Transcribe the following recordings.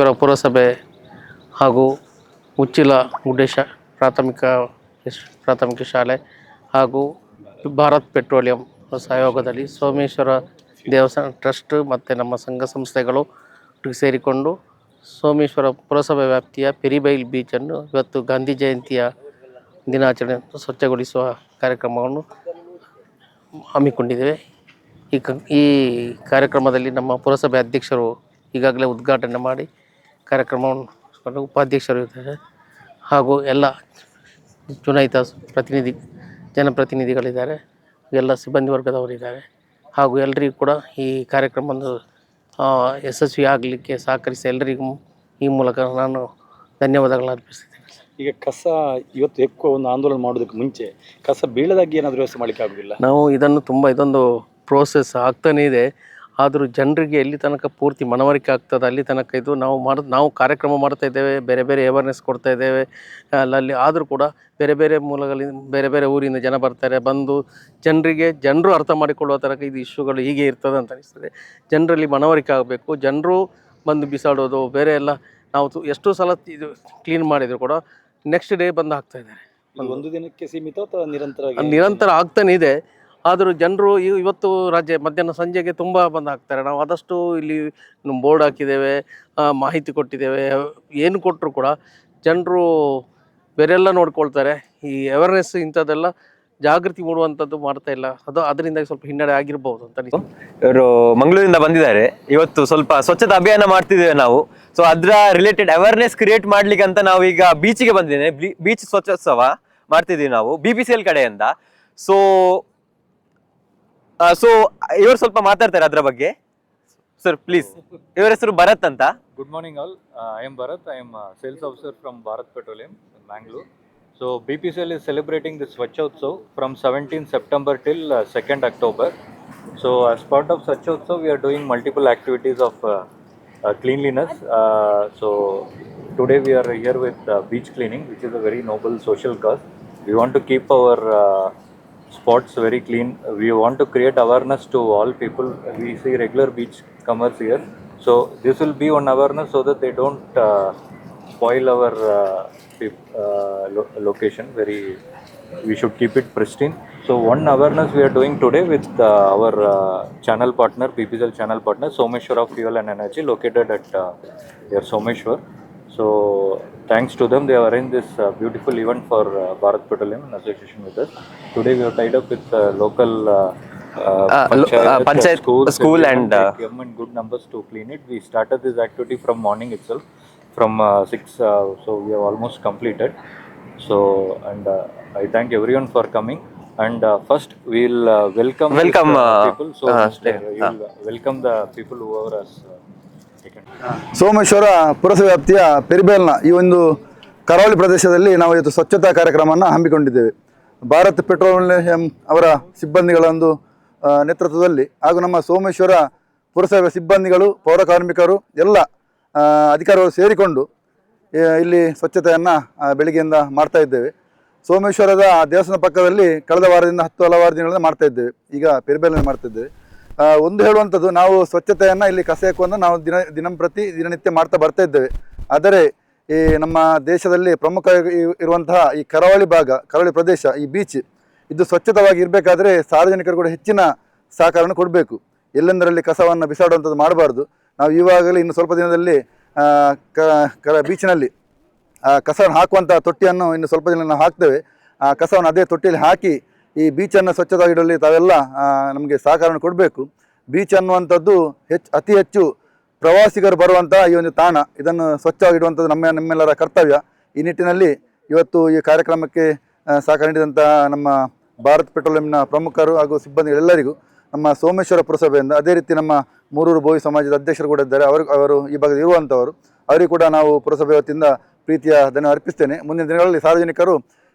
ಸೋಮೇಶ್ವರ ಪುರಸಭೆ ಹಾಗೂ ಉಚ್ಚಿಲ ಗುಡ್ಡೇಶ ಪ್ರಾಥಮಿಕ ಪ್ರಾಥಮಿಕ ಶಾಲೆ ಹಾಗೂ ಭಾರತ್ ಪೆಟ್ರೋಲಿಯಂ ಸಹಯೋಗದಲ್ಲಿ ಸೋಮೇಶ್ವರ ದೇವಸ್ಥಾನ ಟ್ರಸ್ಟ್ ಮತ್ತು ನಮ್ಮ ಸಂಘ ಸಂಸ್ಥೆಗಳು ಸೇರಿಕೊಂಡು ಸೋಮೇಶ್ವರ ಪುರಸಭೆ ವ್ಯಾಪ್ತಿಯ ಪೆರಿಬೈಲ್ ಬೀಚನ್ನು ಇವತ್ತು ಗಾಂಧಿ ಜಯಂತಿಯ ದಿನಾಚರಣೆ ಸ್ವಚ್ಛಗೊಳಿಸುವ ಕಾರ್ಯಕ್ರಮವನ್ನು ಹಮ್ಮಿಕೊಂಡಿದ್ದೇವೆ. ಈ ಕ ಈ ಕಾರ್ಯಕ್ರಮದಲ್ಲಿ ನಮ್ಮ ಪುರಸಭೆ ಅಧ್ಯಕ್ಷರು ಈಗಾಗಲೇ ಉದ್ಘಾಟನೆ ಮಾಡಿ ಕಾರ್ಯಕ್ರಮವನ್ನು ಉಪಾಧ್ಯಕ್ಷರು ಇದ್ದಾರೆ. ಹಾಗೂ ಎಲ್ಲ ಚುನಾಯಿತ ಪ್ರತಿನಿಧಿ ಜನಪ್ರತಿನಿಧಿಗಳಿದ್ದಾರೆ. ಎಲ್ಲ ಸಿಬ್ಬಂದಿ ವರ್ಗದವರಿದ್ದಾರೆ ಹಾಗೂ ಎಲ್ಲರಿಗೂ ಕೂಡ ಈ ಕಾರ್ಯಕ್ರಮವನ್ನು ಯಶಸ್ವಿ ಆಗಲಿಕ್ಕೆ ಸಹಕರಿಸಿ ಎಲ್ಲರಿಗೂ ಈ ಮೂಲಕ ನಾನು ಧನ್ಯವಾದಗಳನ್ನು ಅರ್ಪಿಸ್ತಿದ್ದೇನೆ ಈಗ ಕಸ ಇವತ್ತು ಹೆಚ್ಚು ಒಂದು ಆಂದೋಲನ ಮಾಡೋದಕ್ಕೆ ಮುಂಚೆ ಕಸ ಬೀಳದಾಗಿ ಏನಾದರೂ ವ್ಯವಸ್ಥೆ ಮಾಡಲಿಕ್ಕೆ ಆಗೋದಿಲ್ಲ ನಾವು ಇದನ್ನು ತುಂಬ ಇದೊಂದು ಪ್ರೋಸೆಸ್ ಆಗ್ತಾನೇ ಇದೆ. ಆದರೂ ಜನರಿಗೆ ಎಲ್ಲಿ ತನಕ ಪೂರ್ತಿ ಮನವರಿಕೆ ಆಗ್ತದೆ ಅಲ್ಲಿ ತನಕ ಇದು ನಾವು ಮಾಡ ನಾವು ಕಾರ್ಯಕ್ರಮ ಮಾಡ್ತಾ ಇದ್ದೇವೆ ಬೇರೆ ಬೇರೆ ಅವೇರ್ನೆಸ್ ಕೊಡ್ತಾ ಇದ್ದೇವೆ ಅಲ್ಲಲ್ಲಿ ಆದರೂ ಕೂಡ ಬೇರೆ ಬೇರೆ ಮೂಲಗಳಿಂದ ಬೇರೆ ಬೇರೆ ಊರಿಂದ ಜನ ಬರ್ತಾರೆ ಬಂದು ಜನರಿಗೆ ಜನರು ಅರ್ಥ ಮಾಡಿಕೊಳ್ಳುವ ತನಕ ಇದು ಇಶ್ಯೂಗಳು ಹೀಗೆ ಇರ್ತದೆ ಅಂತ ಅನಿಸ್ತದೆ. ಜನರಲ್ಲಿ ಮನವರಿಕೆ ಆಗಬೇಕು ಜನರು ಬಂದು ಬಿಸಾಡೋದು ಬೇರೆ ಎಲ್ಲ ನಾವು ತು- ಎಷ್ಟೋ ಸಲ ಇದು ಕ್ಲೀನ್ ಮಾಡಿದರೂ ಕೂಡ ನೆಕ್ಸ್ಟ್ ಡೇ ಬಂದು ಹಾಕ್ತಾ ಇದ್ದಾರೆ. ಒಂದು ದಿನಕ್ಕೆ ಸೀಮಿತ ಅಥವಾ ನಿರಂತರ ನಿರಂತರ ಆಗ್ತಾನೆ ಇದೆ. ಆದರೂ ಜನರು ಇವತ್ತು ರಾಜ್ಯ ಮಧ್ಯಾಹ್ನ ಸಂಜೆಗೆ ತುಂಬ ಬಂದು ಹಾಕ್ತಾರೆ. ನಾವು ಆದಷ್ಟು ಇಲ್ಲಿ ಬೋರ್ಡ್ ಹಾಕಿದ್ದೇವೆ ಮಾಹಿತಿ ಕೊಟ್ಟಿದ್ದೇವೆ, ಏನು ಕೊಟ್ಟರು ಕೂಡ ಜನರು ಬೇರೆಲ್ಲ ನೋಡ್ಕೊಳ್ತಾರೆ. ಈ ಅವೇರ್ನೆಸ್ ಇಂಥದ್ದೆಲ್ಲ ಜಾಗೃತಿ ಮೂಡುವಂಥದ್ದು ಮಾಡ್ತಾ ಇಲ್ಲ. ಅದು ಅದರಿಂದ ಸ್ವಲ್ಪ ಹಿನ್ನಡೆ ಆಗಿರ್ಬೋದು ಅಂತ. ಇವರು ಮಂಗಳೂರಿಂದ ಬಂದಿದ್ದಾರೆ. ಇವತ್ತು ಸ್ವಲ್ಪ ಸ್ವಚ್ಛತಾ ಅಭಿಯಾನ ಮಾಡ್ತಿದ್ದೇವೆ ನಾವು. ಸೊ ಅದರ ರಿಲೇಟೆಡ್ ಅವೇರ್ನೆಸ್ ಕ್ರಿಯೇಟ್ ಮಾಡ್ಲಿಕ್ಕೆ ಅಂತ ನಾವು ಈಗ ಬೀಚಿಗೆ ಬಂದಿದ್ದೇನೆ ಬೀಚ್ ಸ್ವಚ್ಛೋತ್ಸವ ಮಾಡ್ತಿದ್ದೀವಿ ನಾವು. ಬಿ ಕಡೆಯಿಂದ. ಸೊ ಸೊ ಇವರು ಸ್ವಲ್ಪ ಮಾತಾಡ್ತಾರೆ ಅದರ ಬಗ್ಗೆ. ಸರ್ ಪ್ಲೀಸ್ ಇವರ ಹೆಸರು ಭರತ್ ಅಂತ. Good morning all I am Bharat I am sales officer from Bharat petroleum Mangalore so B P C L is celebrating this Swachhotsav from seventeen September till second October so as part of Swachhotsav we are doing multiple activities of cleanliness so today we are here with beach cleaning which is a very noble social cause we want to keep our Spots very clean. We want to create awareness to all people. We see regular beach comers here. So this will be one awareness so that they don't uh, spoil our uh, uh, lo- location. Very, we should keep it pristine. So one awareness we are doing today with uh, our uh, channel partner, PPCL channel partner, Someshwara Fuel and Energy, located at uh, here Someshwar. So thanks to them, they have arranged this uh, beautiful event for uh, Bharat Petroleum in association with us. Today we have tied up with uh, local uh, uh, Uh, lo- uh, panchayat, schools, school everyone. and, uh, them good numbers to clean it. We started this activity from morning itself, from uh, six. Uh, so we have almost completed. So and uh, I thank everyone for coming. And uh, first we'll uh, welcome this, Welcome, uh, uh, people. So uh, stay- you'll welcome the people whoever has uh, taken. Someshwar ಪುರಸಭೆ ವ್ಯಾಪ್ತಿಯ ಪೆರಿಬೇಲ್ನ ಈ ಒಂದು ಕರಾವಳಿ ಪ್ರದೇಶದಲ್ಲಿ ನಾವು ಇವತ್ತು ಸ್ವಚ್ಛತಾ ಕಾರ್ಯಕ್ರಮವನ್ನು ಹಮ್ಮಿಕೊಂಡಿದ್ದೇವೆ. ಭಾರತ್ ಪೆಟ್ರೋಲಿಯಂ ಅವರ ಸಿಬ್ಬಂದಿಗಳ ಒಂದು ನೇತೃತ್ವದಲ್ಲಿ ಹಾಗೂ ನಮ್ಮ ಸೋಮೇಶ್ವರ ಪುರಸಭೆ ಸಿಬ್ಬಂದಿಗಳು ಪೌರ ಕಾರ್ಮಿಕರು ಎಲ್ಲ ಅಧಿಕಾರಿಗಳು ಸೇರಿಕೊಂಡು ಇಲ್ಲಿ ಸ್ವಚ್ಛತೆಯನ್ನು ಬೆಳಿಗ್ಗೆಯಿಂದ ಮಾಡ್ತಾ ಇದ್ದೇವೆ. ಸೋಮೇಶ್ವರದ ದೇವಸ್ಥಾನ ಪಕ್ಕದಲ್ಲಿ ಕಳೆದ ವಾರದಿಂದ ಹತ್ತು ಹಲವಾರು ದಿನಗಳಿಂದ ಮಾಡ್ತಾ ಇದ್ದೇವೆ. ಈಗ ಪೆರಿಬೇಲನ್ನು ಮಾಡ್ತಾ ಇದ್ದೇವೆ. ಆ, ಒಂದು ಹೇಳುವಂಥದ್ದು, ನಾವು ಸ್ವಚ್ಛತೆಯನ್ನು ಇಲ್ಲಿ ಕಸ ಹಾಕುವಂತ ನಾವು ದಿನ ದಿನಂಪ್ರತಿ ದಿನನಿತ್ಯ ಮಾಡ್ತಾ ಬರ್ತಾ ಇದ್ದೇವೆ. ಆದರೆ ಈ ನಮ್ಮ ದೇಶದಲ್ಲಿ ಪ್ರಮುಖ ಇರುವಂತಹ ಈ ಕರಾವಳಿ ಭಾಗ, ಕರಾವಳಿ ಪ್ರದೇಶ, ಈ ಬೀಚ್ ಇದು ಸ್ವಚ್ಛತವಾಗಿ ಇರಬೇಕಾದ್ರೆ ಸಾರ್ವಜನಿಕರು ಕೂಡ ಹೆಚ್ಚಿನ ಸಹಕಾರವನ್ನು ಕೊಡಬೇಕು. ಎಲ್ಲೆಂದರಲ್ಲಿ ಕಸವನ್ನು ಬಿಸಾಡುವಂಥದ್ದು ಮಾಡಬಾರ್ದು. ನಾವು ಇವಾಗಲೇ ಇನ್ನು ಸ್ವಲ್ಪ ದಿನದಲ್ಲಿ ಕ ಬೀಚಿನಲ್ಲಿ ಕಸವನ್ನು ಹಾಕುವಂಥ ತೊಟ್ಟಿಯನ್ನು ಇನ್ನು ಸ್ವಲ್ಪ ದಿನ ನಾವು ಹಾಕ್ತೇವೆ. ಆ, ಕಸವನ್ನು ಅದೇ ತೊಟ್ಟಿಯಲ್ಲಿ ಹಾಕಿ ಈ ಬೀಚನ್ನು ಸ್ವಚ್ಛವಾಗಿಡಲಿ ತಾವೆಲ್ಲ ನಮಗೆ ಸಹಕಾರ ಕೊಡಬೇಕು. ಬೀಚ್ ಅನ್ನುವಂಥದ್ದು ಹೆಚ್ಚು, ಅತಿ ಹೆಚ್ಚು ಪ್ರವಾಸಿಗರು ಬರುವಂಥ ಈ ಒಂದು ತಾಣ. ಇದನ್ನು ಸ್ವಚ್ಛವಾಗಿಡುವಂಥದ್ದು ನಮ್ಮ, ನಮ್ಮೆಲ್ಲರ ಕರ್ತವ್ಯ. ಈ ನಿಟ್ಟಿನಲ್ಲಿ ಇವತ್ತು ಈ ಕಾರ್ಯಕ್ರಮಕ್ಕೆ ಸಹಕಾರ ನೀಡಿದಂಥ ನಮ್ಮ ಭಾರತ್ ಪೆಟ್ರೋಲಿಯಂನ ಪ್ರಮುಖರು ಹಾಗೂ ಸಿಬ್ಬಂದಿಗಳೆಲ್ಲರಿಗೂ ನಮ್ಮ ಸೋಮೇಶ್ವರ ಪುರಸಭೆಯಿಂದ ಅದೇ ರೀತಿ ನಮ್ಮ ಮೂರೂರು ಭೋವಿ ಸಮಾಜದ ಅಧ್ಯಕ್ಷರು ಕೂಡ ಇದ್ದಾರೆ. ಅವರು ಅವರು ಈ ಭಾಗದಲ್ಲಿ ಇರುವಂಥವರು ಅವರಿಗೂ ಕೂಡ ನಾವು ಪುರಸಭೆ ವತಿಯಿಂದ ಪ್ರೀತಿಯ ಧನ್ಯವಾದ ಅರ್ಪಿಸ್ತೇನೆ. ಮುಂದಿನ ದಿನಗಳಲ್ಲಿ ಸಾರ್ವಜನಿಕರು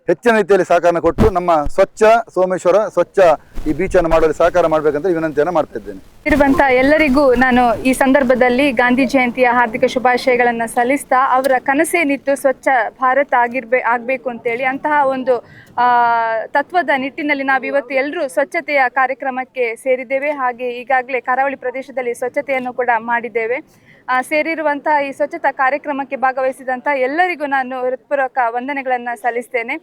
ಹೆಚ್ಚಿನ ರೀತಿಯಲ್ಲಿ ಸಹಕಾರ ಕೊಟ್ಟು ನಮ್ಮ ಸ್ವಚ್ಛ ಸೋಮೇಶ್ವರ, ಸ್ವಚ್ಛ ಈ ಬೀಚನ್ನು ಮಾಡುವಲ್ಲಿ ಸಹಕಾರ ಮಾಡಬೇಕಂತ ವಿನಂತಿಯನ್ನು ಮಾಡ್ತಾ ಇದ್ದೇನೆ. ಇರುವಂತ ಎಲ್ಲರಿಗೂ ನಾನು ಈ ಸಂದರ್ಭದಲ್ಲಿ ಗಾಂಧಿ ಜಯಂತಿಯ ಹಾರ್ದಿಕ ಶುಭಾಶಯಗಳನ್ನು ಸಲ್ಲಿಸ್ತಾ ಅವರ ಕನಸೇನಿತ್ತು ಸ್ವಚ್ಛ ಭಾರತ ಆಗಿರ್ಬೇ ಆಗಬೇಕು ಅಂತೇಳಿ ಅಂತಹ ಒಂದು ತತ್ವದ ನಿಟ್ಟಿನಲ್ಲಿ ನಾವು ಇವತ್ತು ಎಲ್ಲರೂ ಸ್ವಚ್ಛತೆಯ ಕಾರ್ಯಕ್ರಮಕ್ಕೆ ಸೇರಿದ್ದೇವೆ. ಹಾಗೆ ಈಗಾಗಲೇ ಕರಾವಳಿ ಪ್ರದೇಶದಲ್ಲಿ ಸ್ವಚ್ಛತೆಯನ್ನು ಕೂಡ ಮಾಡಿದ್ದೇವೆ. ಸೇರಿರುವಂತಹ ಈ ಸ್ವಚ್ಛತಾ ಕಾರ್ಯಕ್ರಮಕ್ಕೆ ಭಾಗವಹಿಸಿದಂಥ ಎಲ್ಲರಿಗೂ ನಾನು ಹೃತ್ಪೂರ್ವಕ ವಂದನೆಗಳನ್ನು ಸಲ್ಲಿಸ್ತೇನೆ.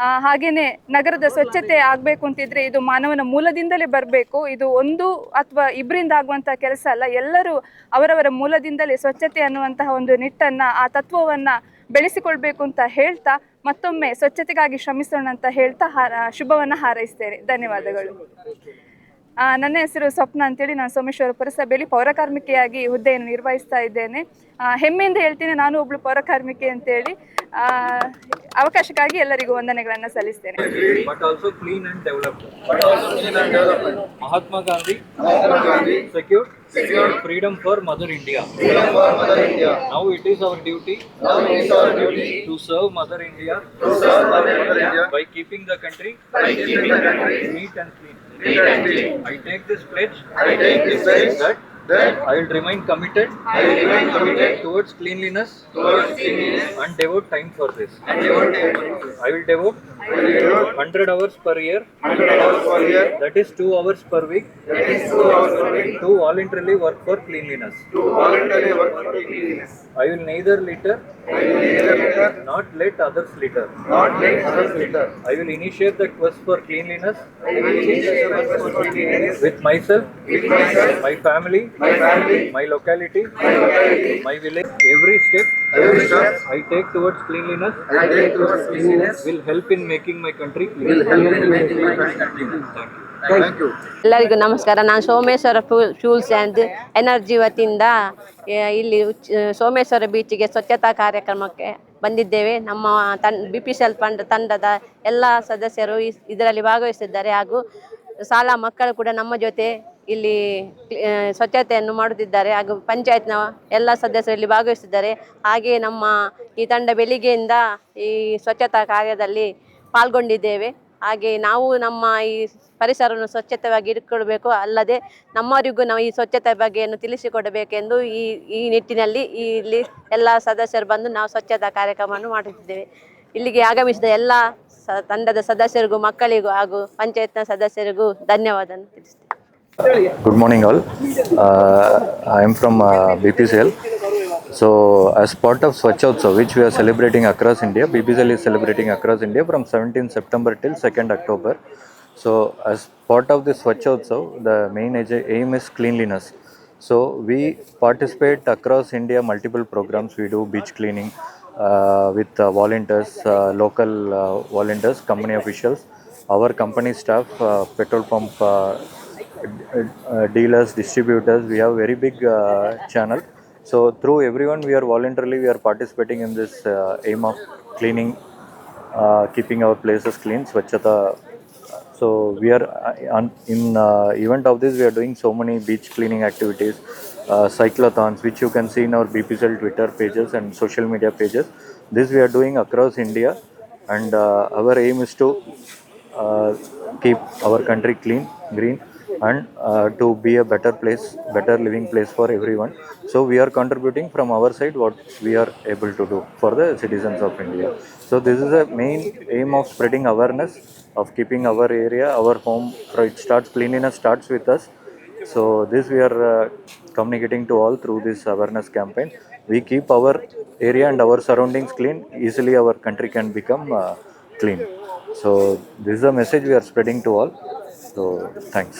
ಆ, ಹಾಗೇನೆ ನಗರದ ಸ್ವಚ್ಛತೆ ಆಗಬೇಕು ಅಂತಿದ್ರೆ ಇದು ಮಾನವನ ಮೂಲದಿಂದಲೇ ಬರಬೇಕು. ಇದು ಒಂದು ಅಥವಾ ಇಬ್ಬರಿಂದ ಆಗುವಂತಹ ಕೆಲಸ ಅಲ್ಲ ಎಲ್ಲರೂ ಅವರವರ ಮೂಲದಿಂದಲೇ ಸ್ವಚ್ಛತೆ ಅನ್ನುವಂತಹ ಒಂದು ನಿಟ್ಟನ್ನ ಆ ತತ್ವವನ್ನ ಬೆಳೆಸಿಕೊಳ್ಬೇಕು ಅಂತ ಹೇಳ್ತಾ ಮತ್ತೊಮ್ಮೆ ಸ್ವಚ್ಛತೆಗಾಗಿ ಶ್ರಮಿಸೋಣ ಅಂತ ಹೇಳ್ತಾ ಹಾರ ಶುಭವನ್ನ ಹಾರೈಸ್ತೇನೆ. ಧನ್ಯವಾದಗಳು. ಆ, ನನ್ನ ಹೆಸರು ಸ್ವಪ್ನ ಅಂತೇಳಿ. ನಾನು ಸೋಮೇಶ್ವರ ಪುರಸಭೆಯಲ್ಲಿ ಪೌರಕಾರ್ಮಿಕೆಯಾಗಿ ಹುದ್ದೆಯನ್ನು ನಿರ್ವಹಿಸ್ತಾ ಇದ್ದೇನೆ. ಆ, ಹೆಮ್ಮೆಯಿಂದ ಹೇಳ್ತೀನಿ ನಾನು ಒಬ್ಳು ಪೌರಕಾರ್ಮಿಕೆ ಅಂತೇಳಿ. ಆ, ಅವಕಾಶಕ್ಕಾಗಿ ಎಲ್ಲರಿಗೂ ವಂದನೆಗಳನ್ನು ಸಲ್ಲಿಸ್ತೇನೆ. Mahatma Gandhi. And developed. But also clean and developed. Mahatma Gandhi, Mahatma Gandhi secured, secured freedom for Mother India. Freedom for Mother India. Now it is our duty. Now it is our duty to serve Mother India. To serve Mother India by keeping the country. By keeping the country neat and clean. Neat and clean. I take this pledge. I take this pledge that. That I will remain committed. I will remain committed towards cleanliness. Towards cleanliness and devote time for this. And devote time. I will devote. 100 hours per year. 100 hours per year. That is 2 hours per week. That is 2 hours per week. To voluntarily work for cleanliness. To voluntarily work for cleanliness. I will neither litter. I will neither litter. Not let others litter. Not let others litter. I will initiate the quest for cleanliness. I will initiate the quest for cleanliness. With myself. With myself. My family. My family. My locality. My locality. My village. Every step. Every step. I take towards cleanliness. I take towards cleanliness. Will help in making my country clean. Will help in making my country clean. Thank you. ಎಲ್ಲರಿಗೂ ನಮಸ್ಕಾರ. ನಾನು Someshwara fuels and energy ವತಿಯಿಂದ ಇಲ್ಲಿ ಸೋಮೇಶ್ವರ ಬೀಚಿಗೆ ಸ್ವಚ್ಛತಾ ಕಾರ್ಯಕ್ರಮಕ್ಕೆ ಬಂದಿದ್ದೇವೆ. ನಮ್ಮ ತನ್ ಬಿ ಪಿ ಸಿ ಫಂಡ್ ತಂಡದ ಎಲ್ಲ ಸದಸ್ಯರು ಇದರಲ್ಲಿ ಭಾಗವಹಿಸಿದ್ದಾರೆ. ಹಾಗೂ ಶಾಲಾ ಮಕ್ಕಳು ಕೂಡ ನಮ್ಮ ಜೊತೆ ಇಲ್ಲಿ ಸ್ವಚ್ಛತೆಯನ್ನು ಮಾಡುತ್ತಿದ್ದಾರೆ. ಹಾಗೂ ಪಂಚಾಯತ್ನ ಎಲ್ಲ ಸದಸ್ಯರು ಇಲ್ಲಿ ಭಾಗವಹಿಸಿದ್ದಾರೆ. ಹಾಗೆಯೇ ನಮ್ಮ ಈ ತಂಡ ಬೆಳಿಗ್ಗೆಯಿಂದ ಈ ಸ್ವಚ್ಛತಾ ಕಾರ್ಯದಲ್ಲಿ ಪಾಲ್ಗೊಂಡಿದ್ದೇವೆ. ಹಾಗೆ ನಾವು ನಮ್ಮ ಈ ಪರಿಸರವನ್ನು ಸ್ವಚ್ಛತೆಯಾಗಿ ಇಟ್ಕೊಳ್ಬೇಕು, ಅಲ್ಲದೆ ನಮ್ಮವರಿಗೂ ನಾವು ಈ ಸ್ವಚ್ಛತೆ ಬಗ್ಗೆಯನ್ನು ತಿಳಿಸಿಕೊಡಬೇಕೆಂದು ಈ ಈ ನಿಟ್ಟಿನಲ್ಲಿ ಇಲ್ಲಿ ಎಲ್ಲ ಸದಸ್ಯರು ಬಂದು ನಾವು ಸ್ವಚ್ಛತಾ ಕಾರ್ಯಕ್ರಮವನ್ನು ಮಾಡುತ್ತಿದ್ದೇವೆ. ಇಲ್ಲಿಗೆ ಆಗಮಿಸಿದ ಎಲ್ಲ ತಂಡದ ಸದಸ್ಯರಿಗೂ, ಮಕ್ಕಳಿಗೂ ಹಾಗೂ ಪಂಚಾಯತ್ನ ಸದಸ್ಯರಿಗೂ ಧನ್ಯವಾದ ತಿಳಿಸ್ತೇವೆ good morning all I am from B P C BPCL. So, as part of Swachhotsav, which we are celebrating across India, BPCL is celebrating across India from 17 September till 2nd October. So, as part of this Swachhotsav, the main aim is cleanliness. So, we participate across India multiple programs. We do beach cleaning uh, with uh, volunteers, uh, local uh, volunteers, company officials, our company staff, uh, petrol pump. Uh, uh, dealers, distributors, we have very big uh, channel. So through everyone, we are voluntarily we are participating in this uh, aim of cleaning, uh, keeping our places clean, Swachhata. So we are uh, in uh, event of this, we are doing so many beach cleaning activities, uh, cyclothons, which you can see in our BPCL Twitter pages and social media pages. This we are doing across India, and uh, our aim is to uh, keep our country clean, green, and uh, to be a better place, better living place for everyone. So we are contributing from our side what we are able to do for the citizens of India. So this is the main aim of spreading awareness of keeping our area, our home. It starts cleanliness starts with us. So this we are uh, communicating to all through this awareness campaign. We keep our area and our surroundings clean. Easily our country can become uh, clean. So this is a message we are spreading to all. So thanks.